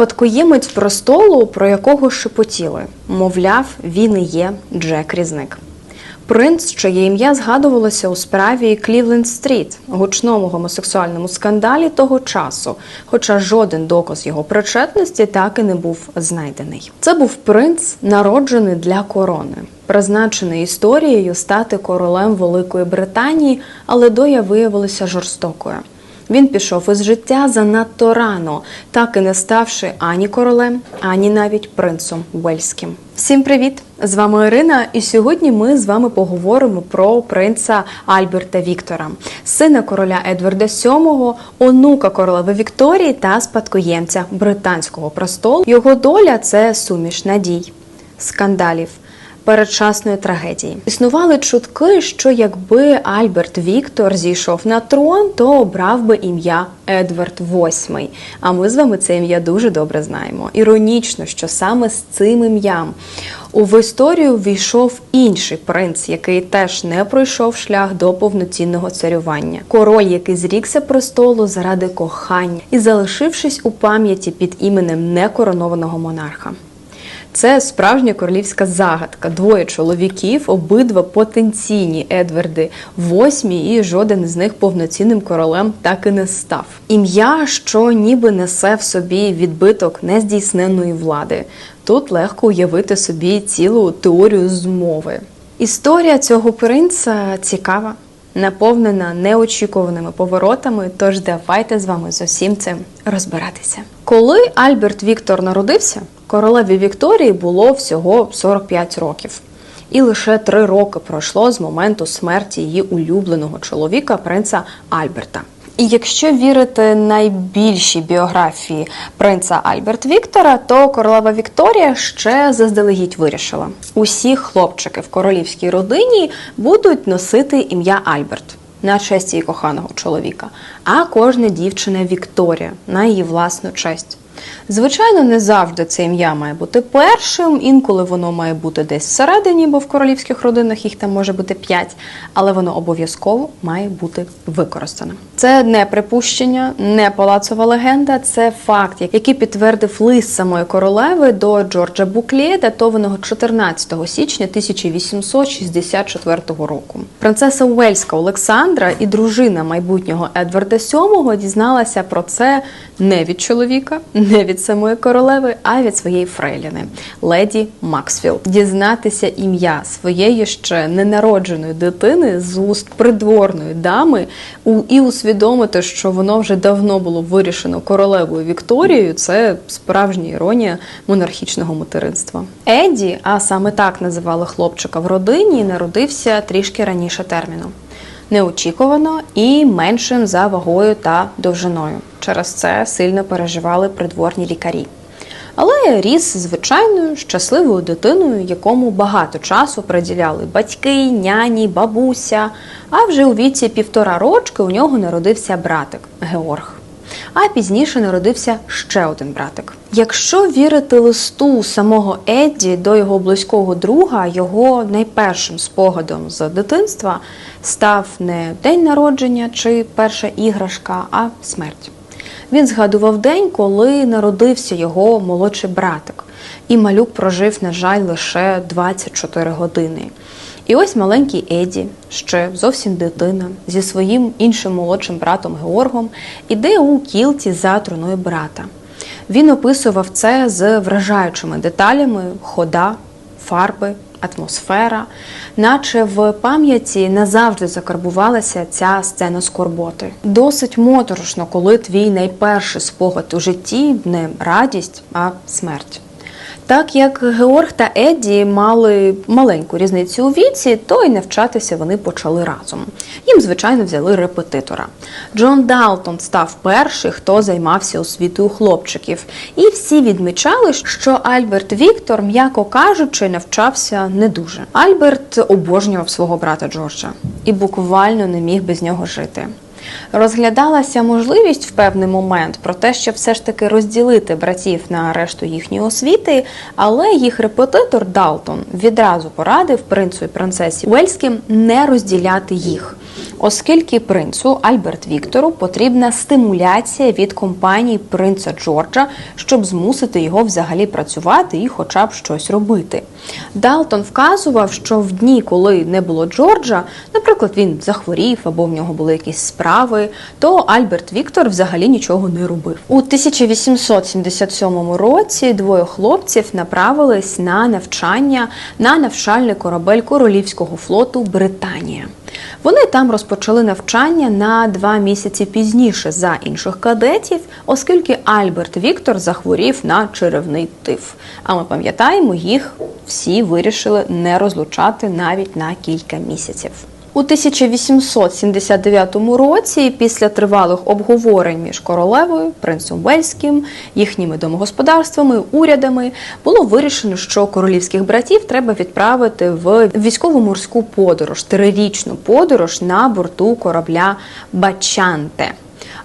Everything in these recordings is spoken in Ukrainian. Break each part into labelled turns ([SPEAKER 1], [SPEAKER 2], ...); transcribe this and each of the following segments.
[SPEAKER 1] Спадкоємець престолу, про якого шепотіли, мовляв, він і є Джек Різник. Принц, чиє ім'я згадувалося у справі Клівленд Стріт, гучному гомосексуальному скандалі того часу, хоча жоден доказ його причетності так і не був знайдений. Це був принц, народжений для корони, призначений історією стати королем Великої Британії, але доля виявилася жорстокою. Він пішов із життя занадто рано, так і не ставши ані королем, ані навіть принцом Уельським. Всім привіт! З вами Ірина, і сьогодні ми з вами поговоримо про принца Альберта Віктора, сина короля Едварда VII, онука королеви Вікторії та спадкоємця британського престолу. Його доля це суміш надій, скандалів передчасної трагедії. Існували чутки, що якби Альберт Віктор зійшов на трон, то обрав би ім'я Едвард VIII. А ми з вами це ім'я дуже добре знаємо. Іронічно, що саме з цим ім'ям. У в історію війшов інший принц, який теж не пройшов шлях до повноцінного царювання. Король, який зрікся престолу заради кохання і залишившись у пам'яті під іменем некоронованого монарха. Це справжня королівська загадка. Двоє чоловіків, обидва потенційні Едварди, восьмі, і жоден з них повноцінним королем так і не став. Ім'я, що ніби несе в собі відбиток нездійсненної влади. Тут легко уявити собі цілу теорію змови. Історія цього принца цікава, наповнена неочікуваними поворотами. Тож давайте з вами з усім цим розбиратися. Коли Альберт Віктор народився, королеві Вікторії було всього 45 років. І лише три роки пройшло з моменту смерті її улюбленого чоловіка, принца Альберта. І якщо вірити найбільшій біографії принца Альберт Віктора, то королева Вікторія ще заздалегідь вирішила: усі хлопчики в королівській родині будуть носити ім'я Альберт на честь її коханого чоловіка, а кожна дівчина Вікторія на її власну честь. Звичайно, не завжди це ім'я має бути першим, інколи воно має бути десь всередині, бо в королівських родинах їх там може бути п'ять, але воно обов'язково має бути використане. Це не припущення, не палацова легенда, це факт, який підтвердив лист самої королеви до Джорджа Буклє, датованого 14 січня 1864 року. Принцеса Уельська Олександра і дружина майбутнього Едварда VII дізналася про це не від чоловіка, не від самої королеви, а від своєї фрейліни леді Максфілд. Дізнатися ім'я своєї ще ненародженої дитини з уст придворної дами і усвідомити, що воно вже давно було вирішено королевою Вікторією. Це справжня іронія монархічного материнства. Еді, а саме так називали хлопчика в родині, народився трішки раніше терміну неочікувано і меншим за вагою та довжиною. Через це сильно переживали придворні лікарі. Але ріс звичайною щасливою дитиною, якому багато часу приділяли батьки, няні, бабуся. А вже у віці півтора рочки у нього народився братик Георг. А пізніше народився ще один братик. Якщо вірити листу самого Едді до його близького друга, його найпершим спогадом з дитинства став не день народження чи перша іграшка, а смерть. Він згадував день, коли народився його молодший братик, і малюк прожив, на жаль, лише 24 години. І ось маленький Еді, ще зовсім дитина, зі своїм іншим молодшим братом Георгом, іде у кілці за труною брата. Він описував це з вражаючими деталями хода, фарби, атмосфера, наче в пам'яті назавжди закарбувалася ця сцена скорботи. Досить моторошно, коли твій найперший спогад у житті не радість, а смерть. Так як Георг та Едді мали маленьку різницю у віці, то й навчатися вони почали разом. Їм, звичайно, взяли репетитора. Джон Далтон став перший, хто займався освітою хлопчиків. І всі відмічали, що Альберт Віктор, м'яко кажучи, навчався не дуже. Альберт обожнював свого брата Джорджа і буквально не міг без нього жити. Розглядалася можливість в певний момент про те, щоб все ж таки розділити братів на решту їхньої освіти, але їх репетитор Далтон відразу порадив принцу і принцесі Уельським не розділяти їх. Оскільки принцу Альберт Віктору потрібна стимуляція від компанії принца Джорджа, щоб змусити його взагалі працювати і хоча б щось робити. Далтон вказував, що в дні, коли не було Джорджа, наприклад, він захворів або в нього були якісь справи, то Альберт Віктор взагалі нічого не робив. У 1877 році двоє хлопців направились на навчання на навчальний корабель Королівського флоту Британія. Вони там розпочали навчання на два місяці пізніше за інших кадетів, оскільки Альберт Віктор захворів на черевний тиф. А ми пам'ятаємо, їх всі вирішили не розлучати навіть на кілька місяців. У 1879 році, після тривалих обговорень між королевою, принцем Вельським, їхніми домогосподарствами, урядами, було вирішено, що королівських братів треба відправити в військово-морську подорож, трирічну подорож на борту корабля Бачанте.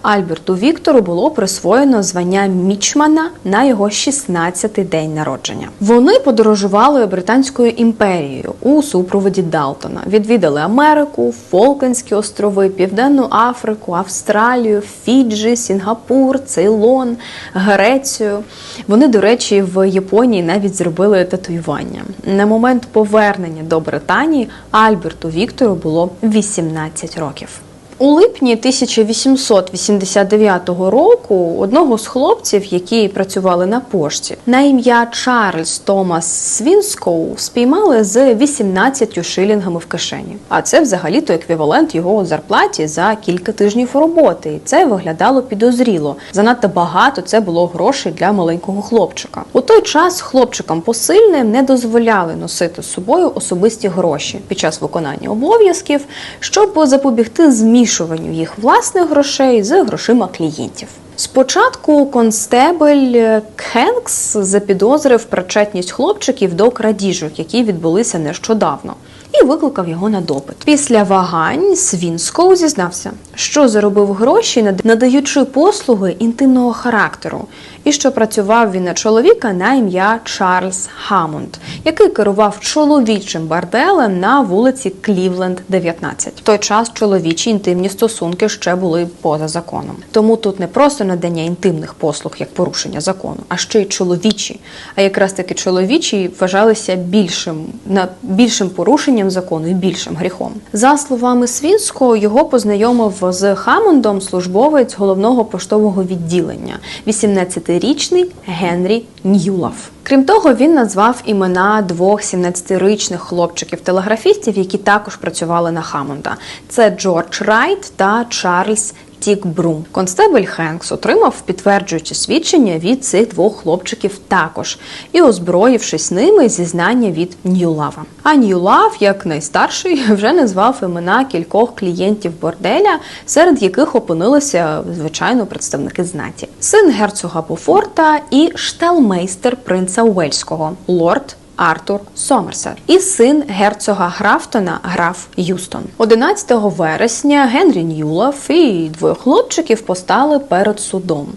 [SPEAKER 1] Альберту Віктору було присвоєно звання мічмана на його 16-й день народження. Вони подорожували британською імперією у супроводі Далтона, відвідали Америку, Фолклендські острови, Південну Африку, Австралію, Фіджі, Сінгапур, Цейлон, Грецію. Вони, до речі, в Японії навіть зробили татуювання. На момент повернення до Британії Альберту Віктору було 18 років. У липні 1889 року одного з хлопців, які працювали на пошті, на ім'я Чарльз Томас Свінскоу спіймали з 18 шилінгами в кишені. А це взагалі-то еквівалент його зарплаті за кілька тижнів роботи. І це виглядало підозріло. Занадто багато це було грошей для маленького хлопчика. У той час хлопчикам посильним не дозволяли носити з собою особисті гроші під час виконання обов'язків, щоб запобігти змішуванню їх власних грошей з грошима клієнтів. Спочатку констебель Кенкс запідозрив причетність хлопчиків до крадіжок, які відбулися нещодавно, і викликав його на допит. Після вагань Свінскоу зізнався, що заробив гроші, надаючи послуги інтимного характеру, і що працював він на чоловіка на ім'я Чарльз Хамонд, який керував чоловічим борделем на вулиці Клівленд, 19. В той час чоловічі інтимні стосунки ще були поза законом. Тому тут не просто надання інтимних послуг як порушення закону, а ще й чоловічі. А якраз таки чоловічі вважалися більшим на більшим порушенням закону і більшим гріхом. За словами Свінського, його познайомив з Хамондом службовець головного поштового відділення, 18-річний Генрі Ньюлав. Крім того, він назвав імена двох 17-річних хлопчиків-телеграфістів, які також працювали на Хамонда. Це Джордж Райт та Чарльз Тік Брум. Констебель Хенкс отримав підтверджуючи свідчення від цих двох хлопчиків також і, озброївшись ними, зізнання від Ньюлава. А Ньюлав, як найстарший, вже назвав імена кількох клієнтів борделя, серед яких опинилися звичайно представники знаті: син герцога Бофорта і шталмейстер принца Уельського, лорд Артур Сомерсет і син герцога Графтона граф Юстон. 11 вересня Генрі Ньюлов і двоє хлопчиків постали перед судом.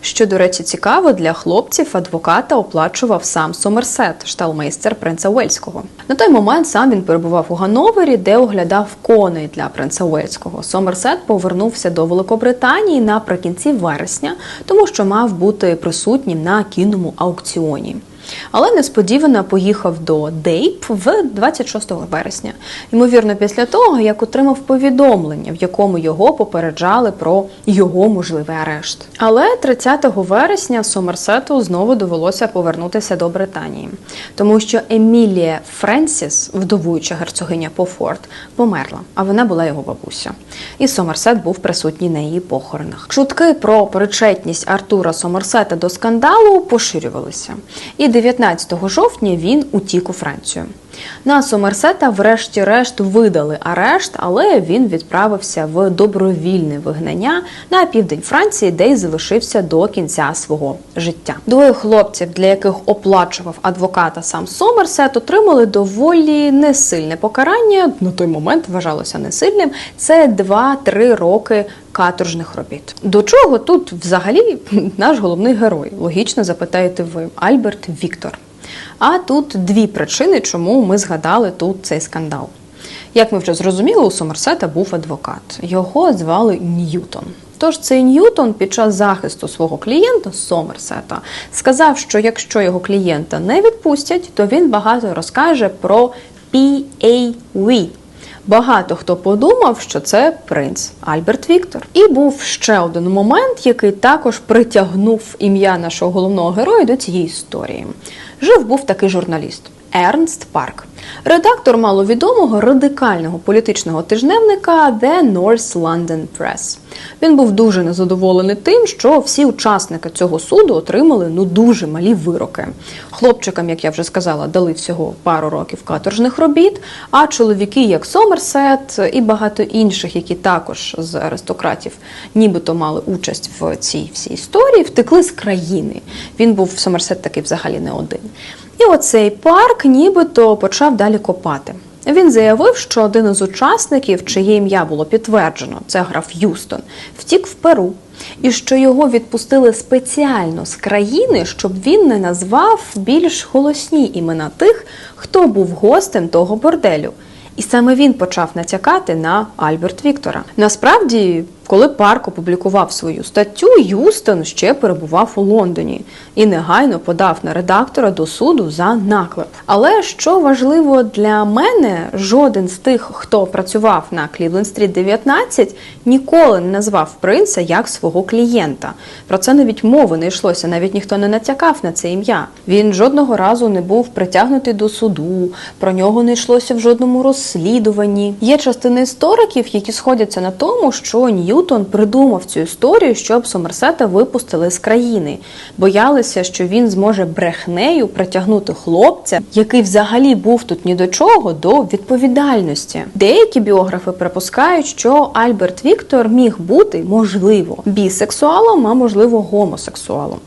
[SPEAKER 1] Що, до речі, цікаво, для хлопців адвоката оплачував сам Сомерсет, шталмейстер принца Уельського. На той момент сам він перебував у Гановері, де оглядав коней для принца Уельського. Сомерсет повернувся до Великобританії наприкінці вересня, тому що мав бути присутнім на кінному аукціоні. Але несподівано поїхав до Дейп в 26 вересня. Ймовірно, після того, як отримав повідомлення, в якому його попереджали про його можливий арешт. Але 30 вересня Сомерсету знову довелося повернутися до Британії, тому що Емілія Френсіс, вдовуюча герцогиня Пофорт, померла, а вона була його бабуся. І Сомерсет був присутній на її похоронах. Чутки про причетність Артура Сомерсета до скандалу поширювалися. І 19 жовтня він утік у Францію. На Сомерсета, врешті-решт, видали арешт, але він відправився в добровільне вигнання на південь Франції, де й залишився до кінця свого життя. Двоє хлопців, для яких оплачував адвоката сам Сомерсет, отримали доволі несильне покарання. На той момент вважалося несильним. Це 2-3 роки каторжних робіт. До чого тут взагалі наш головний герой? Логічно запитаєте ви Альберт Віктор. А тут дві причини, чому ми згадали тут цей скандал. Як ми вже зрозуміли, у Сомерсета був адвокат. Його звали Ньютон. Тож цей Ньютон під час захисту свого клієнта Сомерсета сказав, що якщо його клієнта не відпустять, то він багато розкаже про PAV. Багато хто подумав, що це принц Альберт Віктор. І був ще один момент, який також притягнув ім'я нашого головного героя до цієї історії. Жив був такий журналіст. Ернст Парк, редактор маловідомого радикального політичного тижневника The North London Press. Він був дуже незадоволений тим, що всі учасники цього суду отримали ну дуже малі вироки. Хлопчикам, як я вже сказала, дали всього пару років каторжних робіт. А чоловіки, як Сомерсет і багато інших, які також з аристократів, нібито мали участь в цій всій історії, втекли з країни. Він був Сомерсет такий взагалі не один. І оцей парк нібито почав далі копати. Він заявив, що один із учасників, чиє ім'я було підтверджено, це граф Юстон, втік в Перу, і що його відпустили спеціально з країни, щоб він не назвав більш голосні імена тих, хто був гостем того борделю. І саме він почав натякати на Альберт Віктора. Насправді, коли парк опублікував свою статтю, Юстон ще перебував у Лондоні і негайно подав на редактора до суду за наклеп. Але що важливо для мене, жоден з тих, хто працював на Клівленд Стріт 19, ніколи не назвав принца як свого клієнта. Про це навіть мови не йшлося, навіть ніхто не натякав на це ім'я. Він жодного разу не був притягнутий до суду, про нього не йшлося в жодному розслідуванні. Є частини істориків, які сходяться на тому, що Ньютон придумав цю історію, щоб Сомерсета випустили з країни. Боялися, що він зможе брехнею притягнути хлопця, який взагалі був тут ні до чого, до відповідальності. Деякі біографи припускають, що Альберт Віктор міг бути, можливо, бісексуалом, а можливо, гомосексуалом.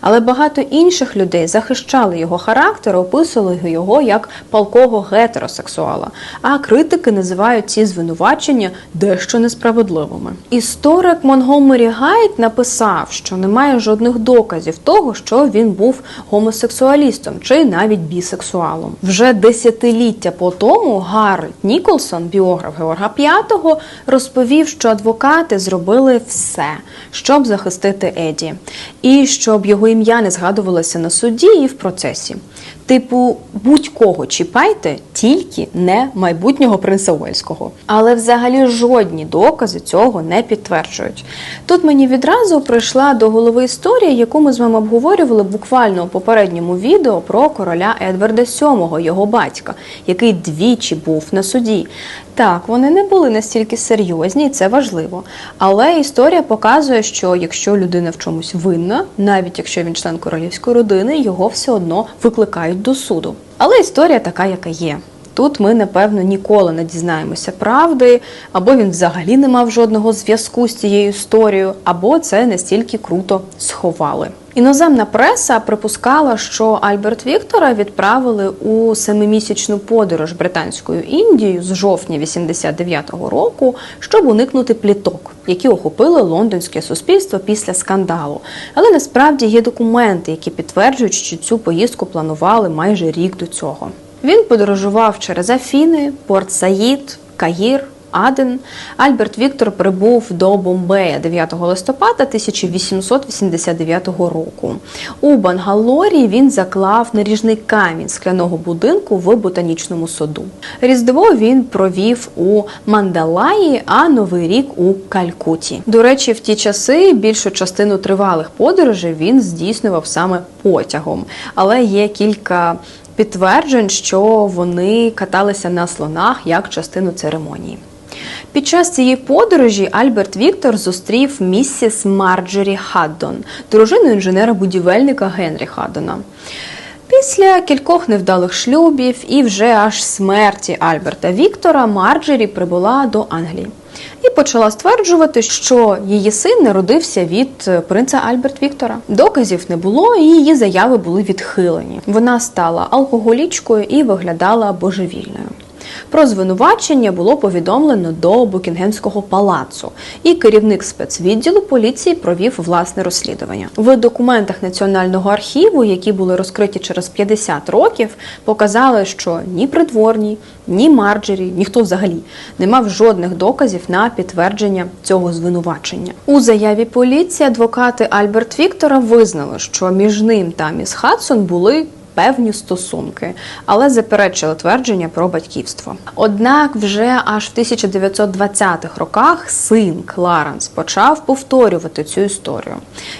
[SPEAKER 1] Але багато інших людей захищали його характер, описували його як палкого гетеросексуала. А критики називають ці звинувачення дещо несправедливими. Історик Монгомері Гайт написав, що немає жодних доказів того, що він був гомосексуалістом чи навіть бісексуалом. Вже десятиліття по тому Гарольд Ніколсон, біограф Георга V, розповів, що адвокати зробили все, щоб захистити Еді, і щоб його ім'я не згадувалося на суді і в процесі. Типу, будь-кого чіпайте, тільки не майбутнього принца Уельського. Але взагалі жодні докази цього не підтверджують. Тут мені відразу прийшла до голови історія, яку ми з вами обговорювали буквально у попередньому відео про короля Едварда VII, його батька, який двічі був на суді. Так, вони не були настільки серйозні, і це важливо. Але історія показує, що якщо людина в чомусь винна, навіть якщо він член королівської родини, його все одно викликають до суду. Але історія така, яка є. Тут ми, напевно, ніколи не дізнаємося правди, або він взагалі не мав жодного зв'язку з цією історією, або це настільки круто сховали. Іноземна преса припускала, що Альберт Віктора відправили у семимісячну подорож британською Індією з жовтня 89-го року, щоб уникнути пліток, які охопили лондонське суспільство після скандалу. Але насправді є документи, які підтверджують, що цю поїздку планували майже рік до цього. Він подорожував через Афіни, Порт Саїд, Каїр. Аден Альберт Віктор прибув до Бомбея 9 листопада 1889 року. У Бангалорі він заклав наріжний камінь скляного будинку в ботанічному саду. Різдво він провів у Мандалаї, а Новий рік у Калькуті. До речі, в ті часи більшу частину тривалих подорожей він здійснював саме потягом, але є кілька. Підтверджень, що вони каталися на слонах як частину церемонії. Під час цієї подорожі Альберт Віктор зустрів місіс Марджері Хаддон, дружину інженера-будівельника Генрі Хаддона. Після кількох невдалих шлюбів і вже аж смерті Альберта Віктора Марджері прибула до Англії і почала стверджувати, що її син народився від принца Альберт Віктора. Доказів не було, і її заяви були відхилені. Вона стала алкоголічкою і виглядала божевільною. Про звинувачення було повідомлено до Букінгемського палацу, і керівник спецвідділу поліції провів власне розслідування. В документах Національного архіву, які були розкриті через 50 років, показали, що ні придворні, ні Марджері, ніхто взагалі не мав жодних доказів на підтвердження цього звинувачення. У заяві поліції адвокати Альберт Віктора визнали, що між ним та міс Хадсон були певні стосунки, але заперечили твердження про батьківство. Однак, вже аж в 1920-х роках син Кларенс почав повторювати цю історію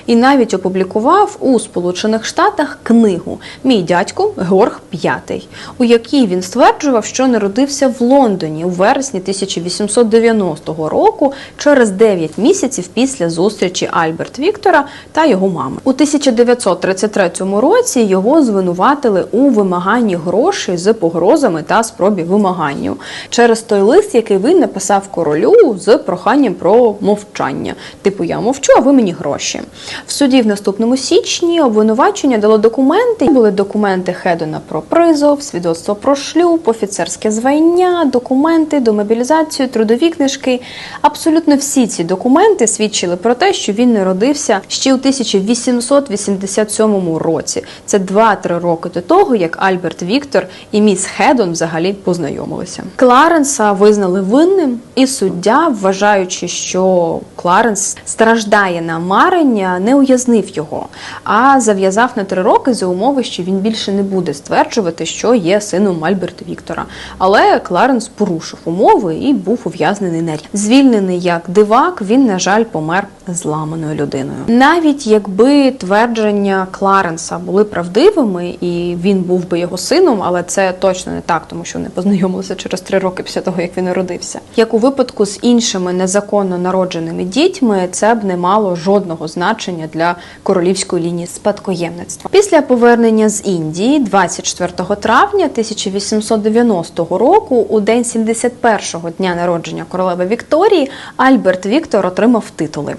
[SPEAKER 1] і навіть опублікував у Сполучених Штатах книгу Мій дядько Георг V, у якій він стверджував, що народився в Лондоні у вересні 1890 року через 9 місяців після зустрічі Альберт Віктора та його мами. У 1933 році його звинуватили у вимаганні грошей з погрозами та спробі вимаганню через той лист, який він написав королю з проханням про мовчання. Типу, я мовчу, а ви мені гроші. В суді в наступному січні обвинувачення дало документи. Були документи Хедона про призов, свідоцтво про шлюб, офіцерське звання, документи до мобілізацію, трудові книжки. Абсолютно всі ці документи свідчили про те, що він народився ще у 1887 році. Це 2-3 роки до того, як Альберт Віктор і міс Хедон взагалі познайомилися. Кларенса визнали винним, і суддя, вважаючи, що Кларенс страждає на марення, не уязнив його, а зав'язав на три роки за умови, що він більше не буде стверджувати, що є сином Альберта Віктора. Але Кларенс порушив умови і був ув'язнений на рік. Звільнений як дивак, він, на жаль, помер зламаною людиною. Навіть якби твердження Кларенса були правдивими, і він був би його сином, але це точно не так, тому що вони познайомилися через три роки після того, як він народився. Як у випадку з іншими незаконно народженими дітьми, це б не мало жодного значення для королівської лінії спадкоємництва. Після повернення з Індії, 24 травня 1890 року, у день 71-го дня народження королеви Вікторії, Альберт Віктор отримав титули.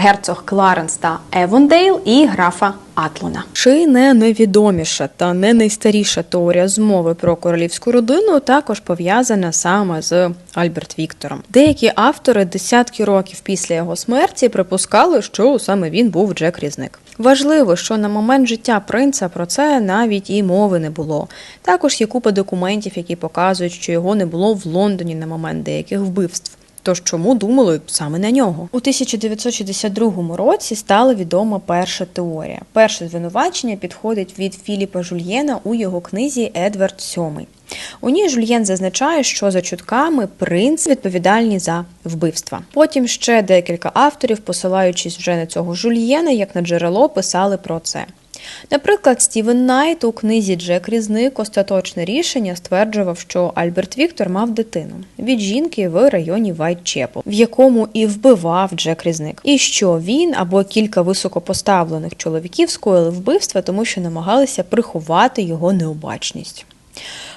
[SPEAKER 1] Герцог Кларенс та Евондейл і графа Атлона. Чи не найвідоміша та не найстаріша теорія змови про королівську родину також пов'язана саме з Альберт Віктором. Деякі автори десятки років після його смерті припускали, що саме він був Джек Різник. Важливо, що на момент життя принца про це навіть і мови не було. Також є купа документів, які показують, що його не було в Лондоні на момент деяких вбивств. Тож чому думали саме на нього? У 1962 році стала відома перша теорія. Перше звинувачення підходить від Філіпа Жульєна у його книзі Едвард VII. У ній Жульєн зазначає, що за чутками принц відповідальні за вбивства. Потім ще декілька авторів, посилаючись вже на цього Жульєна, як на джерело, писали про це. Наприклад, Стівен Найт у книзі Джек Різник остаточне рішення стверджував, що Альберт Віктор мав дитину від жінки в районі Вайтчепл, в якому і вбивав Джек Різник, і що він або кілька високопоставлених чоловіків скоїли вбивства, тому що намагалися приховати його необачність.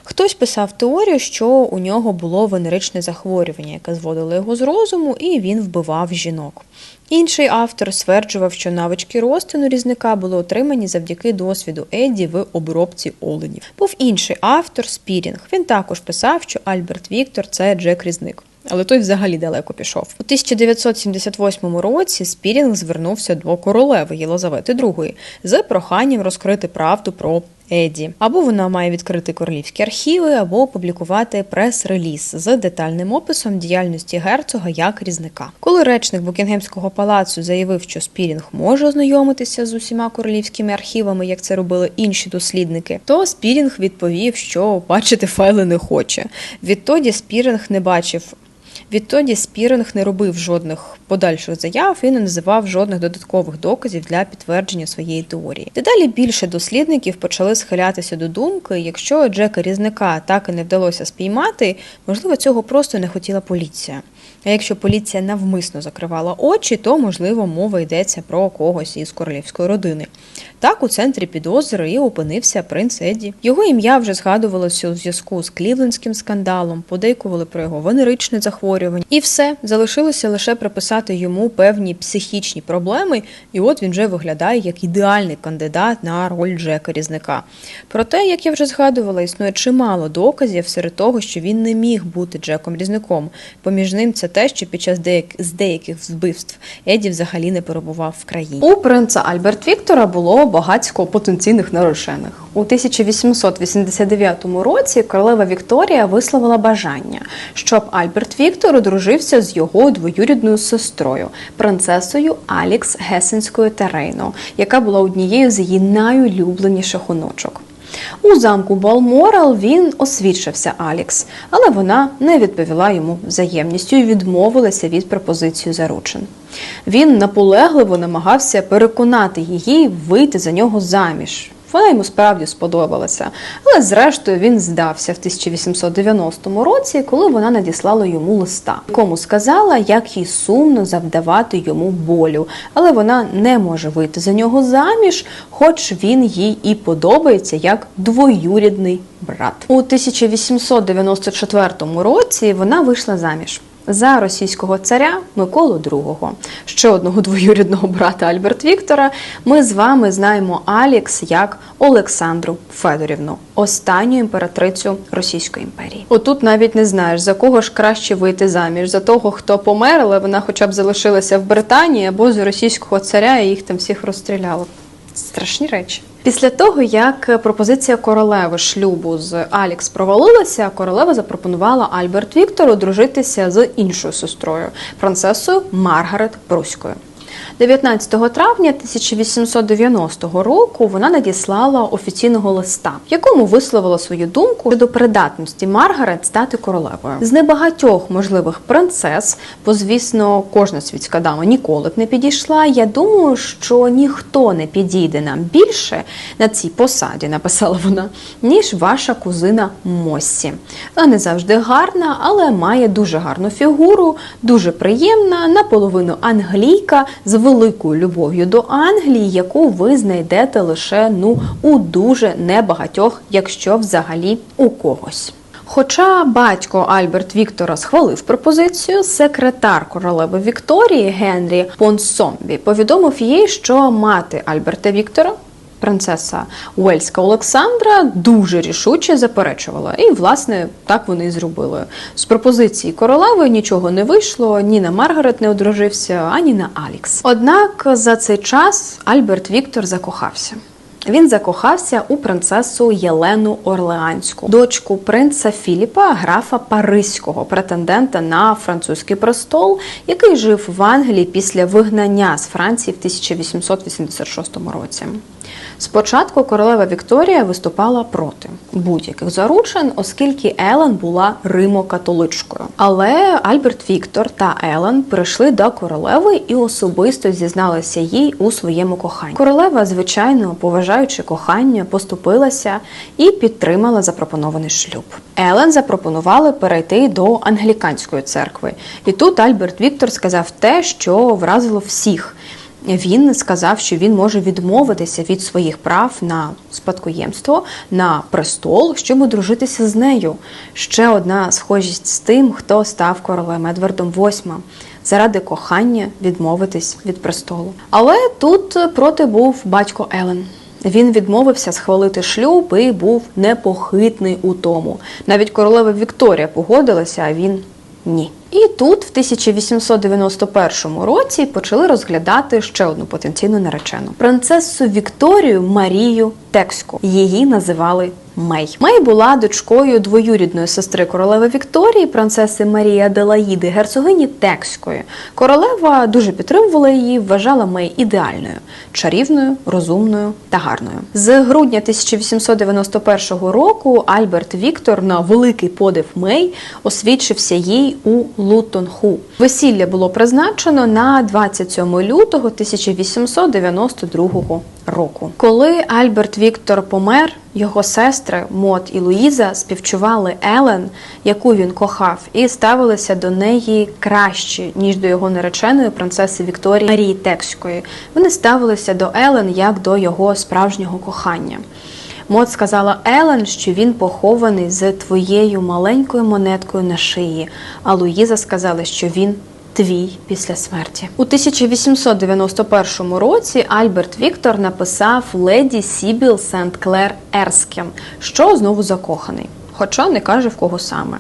[SPEAKER 1] Хтось писав теорію, що у нього було венеричне захворювання, яке зводило його з розуму, і він вбивав жінок. Інший автор стверджував, що навички розтину різника були отримані завдяки досвіду Едді в обробці оленів. Був інший автор Спірінг. Він також писав, що Альберт Віктор це Джек Різник. Але той взагалі далеко пішов. У 1978 році Спірінг звернувся до королеви Єлизавети II з проханням розкрити правду про Еді. Або вона має відкрити королівські архіви, або опублікувати прес-реліз з детальним описом діяльності герцога як різника. Коли речник Букінгемського палацу заявив, що Спірінг може ознайомитися з усіма королівськими архівами, як це робили інші дослідники, то Спірінг відповів, що бачити файли не хоче. Відтоді Спірінг не бачив. Відтоді Спіринг не робив жодних подальших заяв і не називав жодних додаткових доказів для підтвердження своєї теорії. Дедалі більше дослідників почали схилятися до думки, якщо Джека Різника так і не вдалося спіймати, можливо, цього просто не хотіла поліція.
[SPEAKER 2] А якщо поліція навмисно закривала очі, то можливо мова йдеться про когось із королівської родини. Так у центрі підозри і опинився принц Едді. Його ім'я вже згадувалося у зв'язку з клівлендським скандалом, подейкували про його венеричне захворювання, і все залишилося лише приписати йому певні психічні проблеми. І от він вже виглядає як ідеальний кандидат на роль Джека Різника. Проте, як я вже згадувала, існує чимало доказів серед того, що він не міг бути Джеком Різником. Поміж ним це те, що під час деяк... з деяких вбивств Еді взагалі не перебував в країні.
[SPEAKER 1] У принца Альберт Віктора було багатько потенційних нарушених. У 1889 році королева Вікторія висловила бажання, щоб Альберт Віктор одружився з його двоюрідною сестрою, принцесою Алікс Гесенською Терейно, яка була однією з її найулюбленіших онучок. У замку Балморал він освідчився Алікс, але вона не відповіла йому взаємністю і відмовилася від пропозиції заручин. Він наполегливо намагався переконати її вийти за нього заміж. Вона йому справді сподобалася, але зрештою він здався в 1890 році, коли вона надіслала йому листа, якому сказала, як їй сумно завдавати йому болю, але вона не може вийти за нього заміж, хоч він їй і подобається як двоюрідний брат. У 1894 році вона вийшла заміж. За російського царя Миколу II, ще одного двоюрідного брата Альберт Віктора, ми з вами знаємо Алікс як Олександру Федорівну, останню імператрицю Російської імперії. Отут навіть не знаєш, за кого ж краще вийти заміж, за того, хто помер, але вона хоча б залишилася в Британії, або за російського царя і їх там всіх розстріляли. Страшні речі. Після того, як пропозиція королеви шлюбу з Алікс провалилася, королева запропонувала Альберт Віктору дружитися з іншою сестрою, принцесою Маргарет Пруською. 19 травня 1890 року вона надіслала офіційного листа, в якому висловила свою думку щодо придатності Маргарет стати королевою. З небагатьох можливих принцес, бо звісно, кожна світська дама ніколи б не підійшла. Я думаю, що ніхто не підійде нам більше на цій посаді, написала вона, ніж ваша кузина Моссі. Вона не завжди гарна, але має дуже гарну фігуру, дуже приємна, наполовину англійка з великою любов'ю до Англії, яку ви знайдете лише ну у дуже небагатьох, якщо взагалі у когось. Хоча батько Альберт Віктора схвалив пропозицію, секретар королеви Вікторії Генрі Понсомбі повідомив їй, що мати Альберта Віктора. Принцеса Уельська Олександра дуже рішуче заперечувала, і власне так вони і зробили. З пропозиції королеви нічого не вийшло, ні на Маргарет не одружився, ані на Алікс. Однак за цей час Альберт Віктор закохався. Він закохався у принцесу Єлену Орлеанську, дочку принца Філіпа, графа Паризького, претендента на французький престол, який жив в Англії після вигнання з Франції в 1886 році. Спочатку королева Вікторія виступала проти будь-яких заручин, оскільки Елен була римо-католичкою. Але Альберт Віктор та Елен прийшли до королеви і особисто зізналися їй у своєму коханні. Королева, звичайно, поважаючи кохання, поступилася і підтримала запропонований шлюб. Елен запропонували перейти до англіканської церкви. І тут Альберт Віктор сказав те, що вразило всіх. Він сказав, що він може відмовитися від своїх прав на спадкоємство, на престол, щоб одружитися з нею. Ще одна схожість з тим, хто став королем Едвардом VIII. Заради кохання відмовитись від престолу. Але тут проти був батько Елен. Він відмовився схвалити шлюб і був непохитний у тому. Навіть королева Вікторія погодилася, а він ні. І тут, в 1891 році, почали розглядати ще одну потенційну наречену принцесу Вікторію Марію Текську. Її називали Мей. Мей була дочкою двоюрідної сестри королеви Вікторії, принцеси Марії Аделаїди, герцогині Текської. Королева дуже підтримувала її, вважала Мей ідеальною, чарівною, розумною та гарною. З грудня 1891 року Альберт Віктор на великий подив Мей освідчився їй у Лутон Ху. Весілля було призначено на 27 лютого 1892 року. Коли Альберт Віктор помер, його сестри Мот і Луїза співчували Елен, яку він кохав, і ставилися до неї краще ніж до його нареченої принцеси Вікторії Марії Текської. Вони ставилися до Елен як до його справжнього кохання. Мот сказала Елен, що він похований з твоєю маленькою монеткою на шиї, а Луїза сказала, що він твій після смерті. У 1891 році Альберт Віктор написав леді Сібіл Сент Клер Ерскін, що знову закоханий. Хоча не каже в кого саме.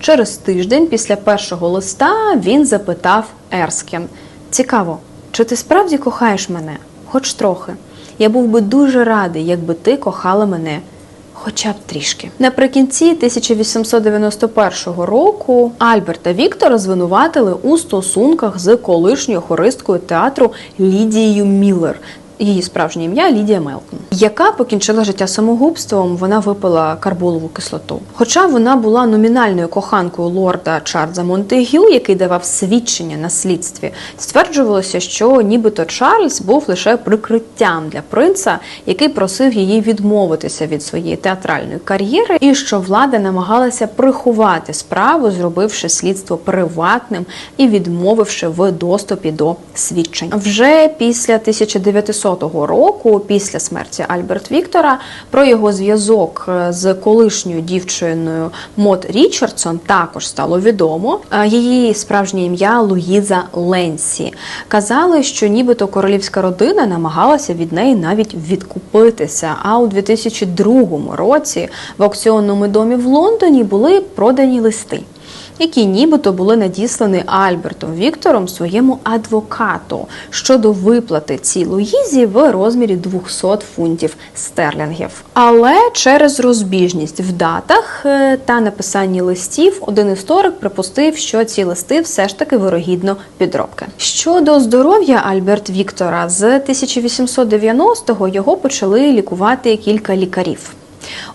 [SPEAKER 1] Через тиждень після першого листа він запитав Ерскін: Цікаво, чи ти справді кохаєш мене? Хоч трохи. Я був би дуже радий, якби ти кохала мене. Хоча б трішки. Наприкінці 1891 року Альберта Віктора звинуватили у стосунках з колишньою хористкою театру Лідією Міллер. Її справжнє ім'я Лідія Мелтон, яка покінчила життя самогубством. Вона випила карболову кислоту. Хоча вона була номінальною коханкою лорда Чарльза Монтегю, який давав свідчення на слідстві, стверджувалося, що нібито Чарльз був лише прикриттям для принца, який просив її відмовитися від своєї театральної кар'єри, і що влада намагалася приховати справу, зробивши слідство приватним і відмовивши в доступі до свідчень. Вже після 1900 року, після смерті Альберт Віктора, про його зв'язок е, з колишньою дівчиною Мот Річардсон також стало відомо. Е, Її справжнє ім'я Луїза Ленсі. Казали, що нібито королівська родина намагалася від неї навіть відкупитися. А у 2002 році в аукціонному домі в Лондоні були продані листи які нібито були надіслані Альбертом Віктором своєму адвокату щодо виплати цій Луїзі в розмірі 200 фунтів стерлінгів. Але через розбіжність в датах е, та написанні листів один історик припустив, що ці листи все ж таки вирогідно підробки. Щодо здоров'я Альберт Віктора з 1890-го його почали лікувати кілька лікарів.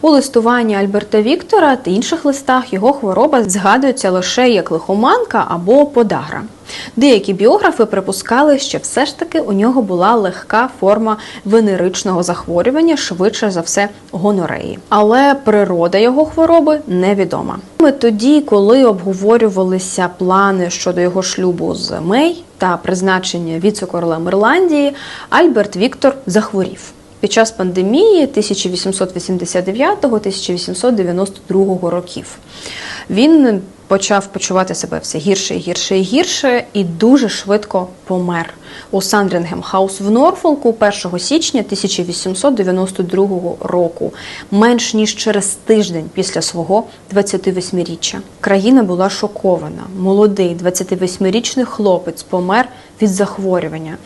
[SPEAKER 1] У листуванні Альберта Віктора та інших листах його хвороба згадується лише як лихоманка або подагра. Деякі біографи припускали, що все ж таки у нього була легка форма венеричного захворювання, швидше за все гонореї. Але природа його хвороби невідома. Ми тоді, коли обговорювалися плани щодо його шлюбу з Мей та призначення віце-королем Ірландії, Альберт Віктор захворів під час пандемії 1889-1892 років. Він почав почувати себе все гірше і гірше і гірше, і дуже швидко помер у Сандрінгем Хаус в Норфолку 1 січня 1892 року, менш ніж через тиждень після свого 28-річчя. Країна була шокована. Молодий 28-річний хлопець помер від захворювання.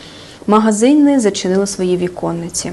[SPEAKER 1] Магазини зачинили свої віконниці.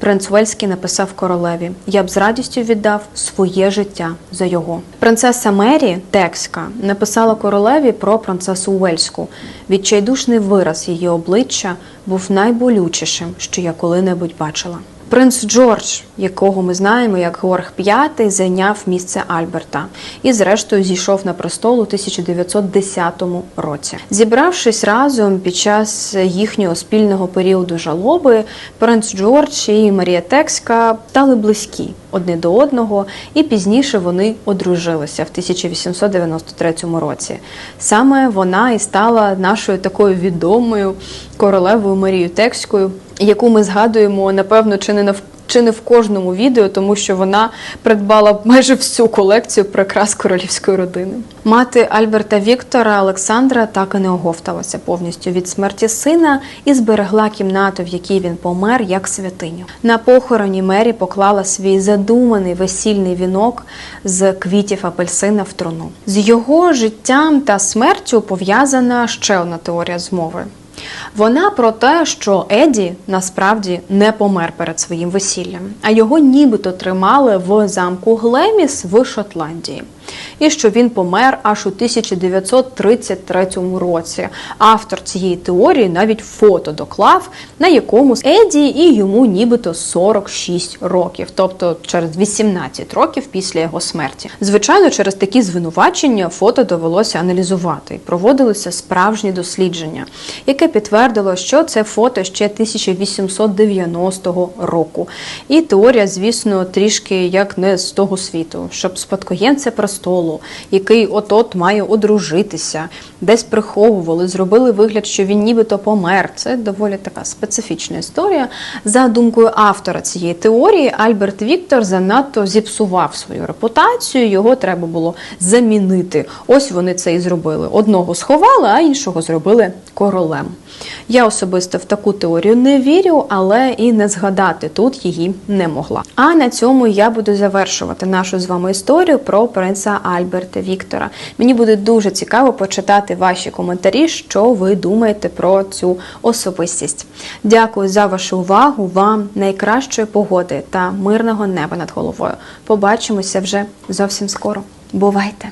[SPEAKER 1] Принц Уельський написав королеві: Я б з радістю віддав своє життя за його. Принцеса Мері Текська написала королеві про принцесу Уельську. Відчайдушний вираз її обличчя був найболючішим, що я коли-небудь бачила. Принц Джордж, якого ми знаємо як Георг V, зайняв місце Альберта і, зрештою, зійшов на престол у 1910 році. Зібравшись разом під час їхнього спільного періоду жалоби, принц Джордж і Марія Текська стали близькі одне до одного, і пізніше вони одружилися в 1893 році. Саме вона і стала нашою такою відомою королевою Марією Текською, яку ми згадуємо, напевно, чи не на чи не в кожному відео, тому що вона придбала майже всю колекцію прикрас королівської родини. Мати Альберта Віктора Олександра так і не оговталася повністю від смерті сина і зберегла кімнату, в якій він помер, як святиню. На похороні Мері поклала свій задуманий весільний вінок з квітів апельсина в труну. З його життям та смертю пов'язана ще одна теорія змови. Вона про те, що Еді насправді не помер перед своїм весіллям, а його нібито тримали в замку Глеміс в Шотландії. І що він помер аж у 1933 році. Автор цієї теорії навіть фото доклав, на якому Еді і йому нібито 46 років, тобто через 18 років після його смерті. Звичайно, через такі звинувачення фото довелося аналізувати. І Проводилися справжні дослідження, яке підтвердило, що це фото ще 1890 року. І теорія, звісно, трішки як не з того світу, щоб спадкоємця престолу, який от-от має одружитися, десь приховували, зробили вигляд, що він нібито помер. Це доволі така специфічна історія. За думкою автора цієї теорії, Альберт Віктор занадто зіпсував свою репутацію. Його треба було замінити. Ось вони це і зробили. Одного сховали, а іншого зробили королем. Я особисто в таку теорію не вірю, але і не згадати тут її не могла. А на цьому я буду завершувати нашу з вами історію про принца Альберта Віктора. Мені буде дуже цікаво почитати ваші коментарі, що ви думаєте про цю особистість. Дякую за вашу увагу. Вам найкращої погоди та мирного неба над головою. Побачимося вже зовсім скоро. Бувайте!